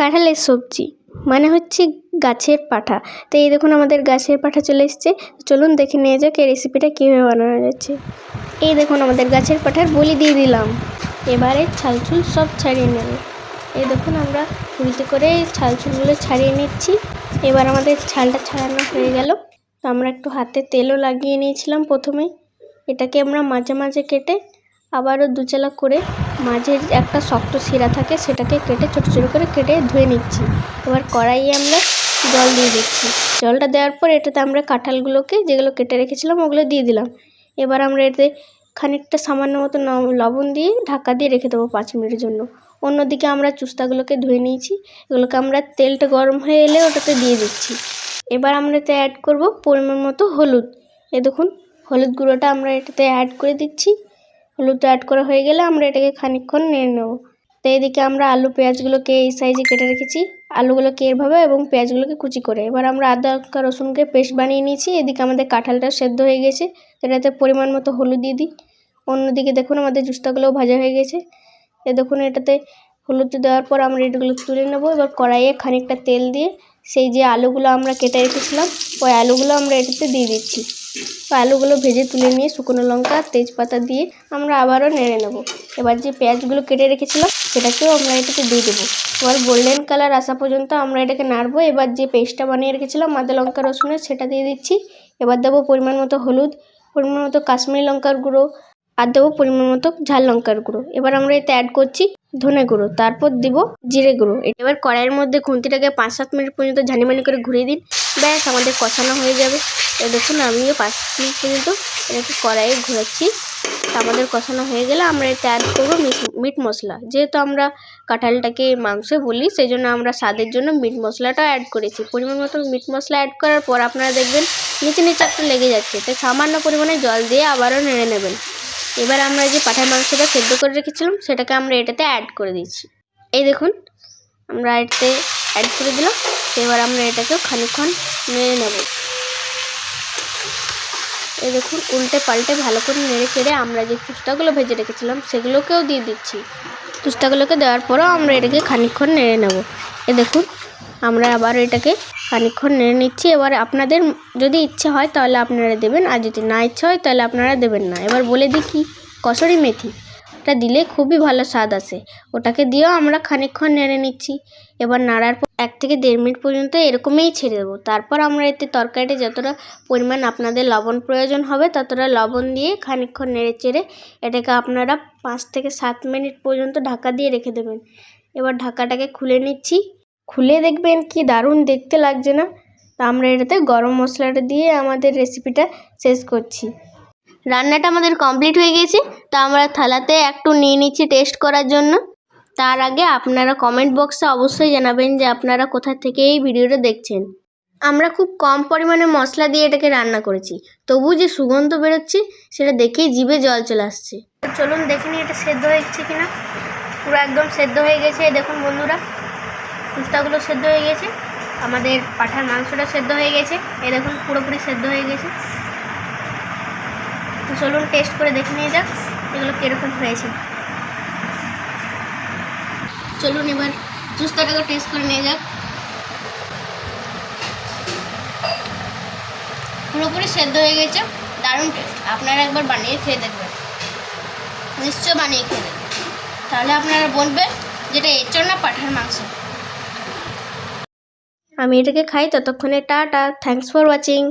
কাঁঠালের সবজি মানে হচ্ছে গাছের পাঠা। তো এই দেখুন আমাদের গাছের পাঠা চলে এসছে। চলুন দেখে নিয়ে যাক এই রেসিপিটা কীভাবে বানানো যাচ্ছে। এই দেখুন আমাদের গাছের পাঠার বলি দিয়ে দিলাম। এবারে ছালছুল সব ছাড়িয়ে নেব। এই দেখুন আমরা খুলতে করে ছালছুলগুলো ছাড়িয়ে নিচ্ছি। এবার আমাদের ছালটা ছাড়ানো হয়ে গেল। তো আমরা একটু হাতে তেলও লাগিয়ে নিয়েছিলাম প্রথমে। এটাকে আমরা মাঝে মাঝে কেটে আবারও দুচালা করে মাঝের একটা শক্ত শিরা থাকে, সেটাকে কেটে ছোটো ছোটো করে কেটে ধুয়ে নিচ্ছি। এবার কড়াইয়ে আমরা জল দিয়ে দিচ্ছি। জলটা দেওয়ার পর এটাতে আমরা কাঁঠালগুলোকে যেগুলো কেটে রেখেছিলাম ওগুলো দিয়ে দিলাম। এবার আমরা এতে খানিকটা সামান্য মতো লবণ দিয়ে ঢাকা দিয়ে রেখে দেবো পাঁচ মিনিটের জন্য। অন্যদিকে আমরা চুস্তাগুলোকে ধুয়ে নিয়েছি। এগুলোকে আমরা তেলটা গরম হয়ে এলে ওটাতে দিয়ে দিচ্ছি। এবার আমরা এতে অ্যাড করব পরিমাণ মতো হলুদ। এ দেখুন, হলুদ গুঁড়োটা আমরা এটাতে অ্যাড করে দিচ্ছি। হলুদ অ্যাড করা হয়ে গেলে আমরা এটাকে খানিকক্ষণ নেড়ে নেব। তো এদিকে আমরা আলু পেঁয়াজগুলোকে এই সাইজে কেটে রেখেছি। আলুগুলোকে এরভাবে এবং পেঁয়াজগুলোকে কুচি করে। এবার আমরা আদা রসুনকে পেস্ট বানিয়ে নিয়েছি। এদিকে আমাদের কাঁঠালটা সেদ্ধ হয়ে গেছে। এটাতে পরিমাণ মতো হলুদ দিয়ে দিই। অন্যদিকে দেখুন আমাদের জুস্তাগুলোও ভাজা হয়ে গেছে। এ দেখুন এটাতে হলুদ দেওয়ার পর আমরা এগুলো তুলে নেব। এবার কড়াইয়ে খানিকটা তেল দিয়ে সেই যে আলুগুলো আমরা কেটে রেখেছিলাম, ওই আলুগুলো আমরা এটাতে দিয়ে দিচ্ছি। আলুগুলো ভেজে তুলে নিয়ে শুকনো লঙ্কা, তেজপাতা দিয়ে আমরা আবারও নেড়ে নেব। এবার যে পেঁয়াজগুলো কেটে রেখেছিলাম, সেটাকেও আমরা এটাকে দিয়ে দেবো। এবার গোল্ডেন কালার আসা পর্যন্ত আমরা এটাকে নাড়বো। এবার যে পেস্টটা বানিয়ে রেখেছিলাম, আদা লঙ্কা রসুনের সেটা দিয়ে দিচ্ছি। এবার দেবো পরিমাণ মতো হলুদ, পরিমাণ মতো কাশ্মীরি লঙ্কার গুঁড়ো, আর দেবো পরিমাণ মতো ঝাল লঙ্কার গুঁড়ো। এবার আমরা এতে অ্যাড করছি ধনে গুঁড়ো, তারপর দিব জিরে গুঁড়ো। এবার কড়াইয়ের মধ্যে খুন্তিটাকে পাঁচ সাত মিনিট পর্যন্ত ঝানিমানি করে ঘুরিয়ে দিন। ব্যাস, আমাদের কষানো হয়ে যাবে। দেখুন, আমিও পাঁচ মিনিট পর্যন্ত এটাকে কড়াইয়ে ঘোরাচ্ছি। আমাদের কষানো হয়ে গেলে আমরা এতে অ্যাড করব মিট মশলা। যেহেতু আমরা কাঁঠালটাকে মাংস বলি সেই জন্য আমরা স্বাদের জন্য মিট মশলাটা অ্যাড করেছি। পরিমাণ মতো মিট মশলা অ্যাড করার পর আপনারা দেখবেন নিচে নিচে একটু লেগে যাচ্ছে। তাই সামান্য পরিমাণে জল দিয়ে আবারও নেড়ে নেবেন। এবার আমরা যে পাঠার মাংসটা সেদ্ধ করে রেখেছিলাম, সেটাকে আমরা এটাতে অ্যাড করে দিচ্ছি এই দেখুন, আমরা এটাতে অ্যাড করে দিলাম, এবার আমরা এটাকেও খানিক্ষণ নেড়ে নেব। এই দেখুন, উল্টে পাল্টে ভালো করে নেড়ে চেড়ে আমরা যে চুস্তাগুলো ভেজে রেখেছিলাম, সেগুলোকেও দিয়ে দিচ্ছি। চুস্তাগুলোকে দেওয়ার পরেও আমরা এটাকে খানিক্ষণ নেড়ে নেব। এ দেখুন আমরা আবার এটাকে খানিক্ষণ নেড়ে নিচ্ছি। এবার আপনাদের যদি ইচ্ছে হয় তাহলে আপনারা দেবেন, আর যদি না ইচ্ছে হয় তাহলে আপনারা দেবেন না। এবার বলে দিই কি, কসরি মেথি, ওটা দিলে খুবই ভালো স্বাদ আসে। ওটাকে দিয়েও আমরা খানিক্ষণ নেড়ে নিচ্ছি। এবার নাড়ার পর এক থেকে দেড় মিনিট পর্যন্ত এরকমই ছেড়ে দেবো। তারপর আমরা এতে তরকারিতে যতটা পরিমাণ আপনাদের লবণ প্রয়োজন হবে, ততটা লবণ দিয়ে খানিক্ষণ নেড়ে চেড়ে এটাকে আপনারা পাঁচ থেকে সাত মিনিট পর্যন্ত ঢাকা দিয়ে রেখে দেবেন। এবার ঢাকাটাকে খুলে নিচ্ছি। খুলে দেখবেন কি দারুণ দেখতে লাগছে না? তা আমরা এটাতে গরম মশলাটা দিয়ে আমাদের রেসিপিটা শেষ করছি। রান্নাটা আমাদের কমপ্লিট হয়ে গেছে। তা আমরা থালাতে একটু নিয়ে নিচ্ছি টেস্ট করার জন্য। তার আগে আপনারা কমেন্ট বক্সে অবশ্যই জানাবেন যে আপনারা কোথা থেকে এই ভিডিওটা দেখছেন। আমরা খুব কম পরিমাণে মশলা দিয়ে এটাকে রান্না করেছি। তবু যে সুগন্ধ বেরোচ্ছে, সেটা দেখেই জিভে জল চলে আসছে। চলুন দেখে নিই এটা সেদ্ধ হয়েছে কিনা। পুরো একদম সেদ্ধ হয়ে গেছে। দেখুন বন্ধুরা। কুস্তাগুলো সেদ্ধ হয়ে গেছে। আমাদের পাঠার মাংসটা সেদ্ধ হয়ে গেছে। এই দেখুন, পুরোপুরি সেদ্ধ হয়ে গেছে। তো চলুন টেস্ট করে দেখে নিয়ে যাক এগুলো কীরকম হয়েছে। চলুন এবার জুসটাকে টেস্ট করে নিয়ে যাক। পুরোপুরি সেদ্ধ হয়ে গেছে। দারুণ টেস্ট আপনারা একবার বানিয়ে খেয়ে দেখবেন। নিশ্চয় বানিয়ে খেয়ে দেখবেন। তাহলে আপনারা বলবেন যেটা এঁচড় না পাঠার মাংস? আমি এটাকে খাই ততক্ষণে টাটা থ্যাংকস ফর ওয়াচিং